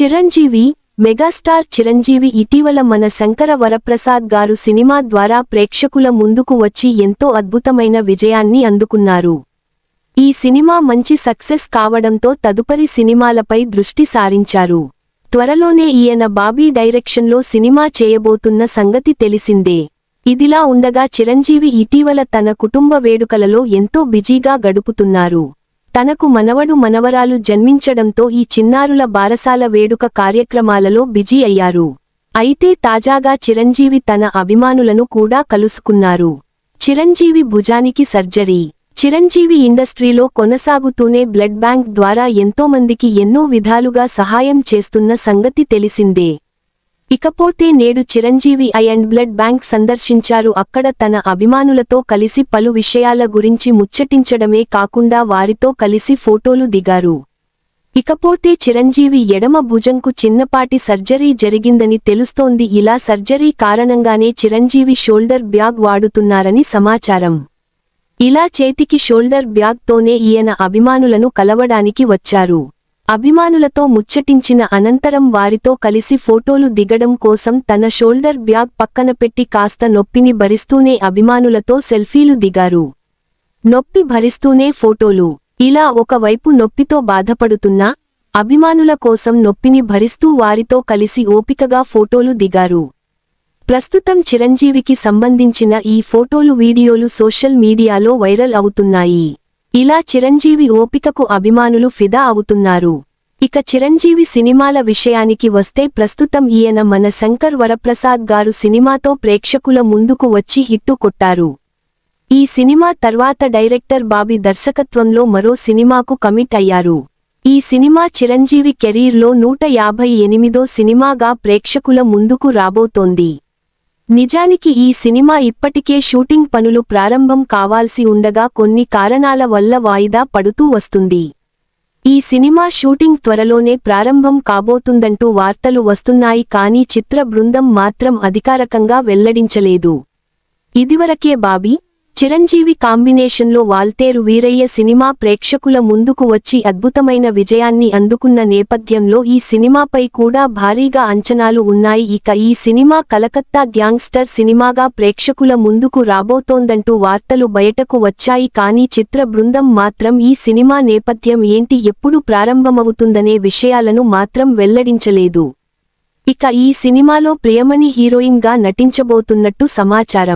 Chiranjeevi megastar Chiranjeevi ఇటీవల మన శంకర వరప్రసాద్ గారు సినిమా ద్వారా ప్రేక్షకుల ముందుకు వచ్చి ఎంతో అద్భుతమైన విజయాన్ని అందుకున్నారు. ఈ సినిమా మంచి సక్సెస్ కావడంతో తదుపరి సినిమాలపై దృష్టి సారించారు. త్వరలోనే ఈయన బాబీ డైరెక్షన్లో సినిమా చేయబోతున్న సంగతి తెలిసిందే. ఇదిలా ఉండగా చిరంజీవి ఇటీవల తన కుటుంబ వేడుకలలో ఎంతో బిజీగా గడుపుతున్నారు. తనకు మనవడు మనవరాలు జన్మించడంతో ఈ చిన్నారుల బారసాల వేడుక కార్యక్రమాలలో బిజీ అయ్యారు. అయితే తాజాగా చిరంజీవి తన అభిమానులను కూడా కలుసుకున్నారు. చిరంజీవి భుజానికి సర్జరీ. చిరంజీవి ఇండస్ట్రీలో కొనసాగుతూనే బ్లడ్ బ్యాంక్ ద్వారా ఎంతోమందికి ఎన్నో విధాలుగా సహాయం చేస్తున్న సంగతి తెలిసిందే. ఇకపోతే నేడు Chiranjeevi eye and blood bank సందర్శించారు. అక్కడ తన అభిమానులతో కలిసి పలు విషయాల గురించి ముచ్చటించడమే కాకుండా వారితో కలిసి ఫోటోలు దిగారు. ఇకపోతే చిరంజీవి ఎడమ భుజంకు చిన్నపాటి సర్జరీ జరిగిందని తెలుస్తోంది. ఇలా సర్జరీ కారణంగానే చిరంజీవి షోల్డర్ బ్యాగ్ వాడుతున్నారని సమాచారం. ఇలా చేతికి షోల్డర్ బ్యాగ్తోనే ఈయన అభిమానులను కలవడానికి వచ్చారు. అభిమానులతో ముచ్చటించిన అనంతరం వారితో కలిసి ఫోటోలు దిగడం కోసం తన షోల్డర్ బ్యాగ్ పక్కన పెట్టి కాస్త నొప్పిని భరిస్తూనే అభిమానులతో సెల్ఫీలు దిగారు. నొప్పి భరిస్తూనే ఫోటోలు. ఇలా ఒకవైపు నొప్పితో బాధపడుతున్నా అభిమానుల కోసం నొప్పిని భరిస్తూ వారితో కలిసి ఓపికగా ఫోటోలు దిగారు. ప్రస్తుతం చిరంజీవికి సంబంధించిన ఈ ఫోటోలు వీడియోలు సోషల్ మీడియాలో వైరల్ అవుతున్నాయి. ఇలా చిరంజీవి ఓపికకు అభిమానులు ఫిదా అవుతున్నారు. ఇక చిరంజీవి సినిమాల విషయానికి వస్తే ప్రస్తుతం ఈయన మన శంకర్ వరప్రసాద్ గారు సినిమాతో ప్రేక్షకుల ముందుకు వచ్చి హిట్టు కొట్టారు. ఈ సినిమా తర్వాత డైరెక్టర్ బాబీ దర్శకత్వంలో మరో సినిమాకు కమిట్ అయ్యారు. ఈ సినిమా చిరంజీవి కెరీర్లో నూట యాభై ఎనిమిదో సినిమాగా ప్రేక్షకుల ముందుకు రాబోతోంది. నిజానికి ఈ సినిమా ఇప్పటికే షూటింగ్ పనులు ప్రారంభం కావాల్సి ఉండగా కొన్ని కారణాల వల్ల వాయిదా పడుతూ వస్తుంది. ఈ సినిమా షూటింగ్ త్వరలోనే ప్రారంభం కాబోతుందంటూ వార్తలు వస్తున్నాయి కానీ చిత్ర బృందం మాత్రం అధికారకంగా వెల్లడించలేదు. ఇదివరకే బాబీ చిరంజీవి కాంబినేషన్లో వాల్తేరు వీరయ్య సినిమా ప్రేక్షకుల ముందుకు వచ్చి అద్భుతమైన విజయాన్ని అందుకున్న నేపథ్యంలో ఈ సినిమాపై కూడా భారీగా అంచనాలు ఉన్నాయి. ఇక ఈ సినిమా కలకత్తా గ్యాంగ్స్టర్ సినిమాగా ప్రేక్షకుల ముందుకు రాబోతోందంటూ వార్తలు బయటకు వచ్చాయి. కానీ చిత్ర బృందం మాత్రం ఈ సినిమా నేపథ్యం ఏంటి ఎప్పుడు ప్రారంభమవుతుందనే విషయాలను మాత్రం వెల్లడించలేదు. ఇక ఈ సినిమాలో ప్రియమణి హీరోయిన్గా నటించబోతున్నట్టు సమాచారం.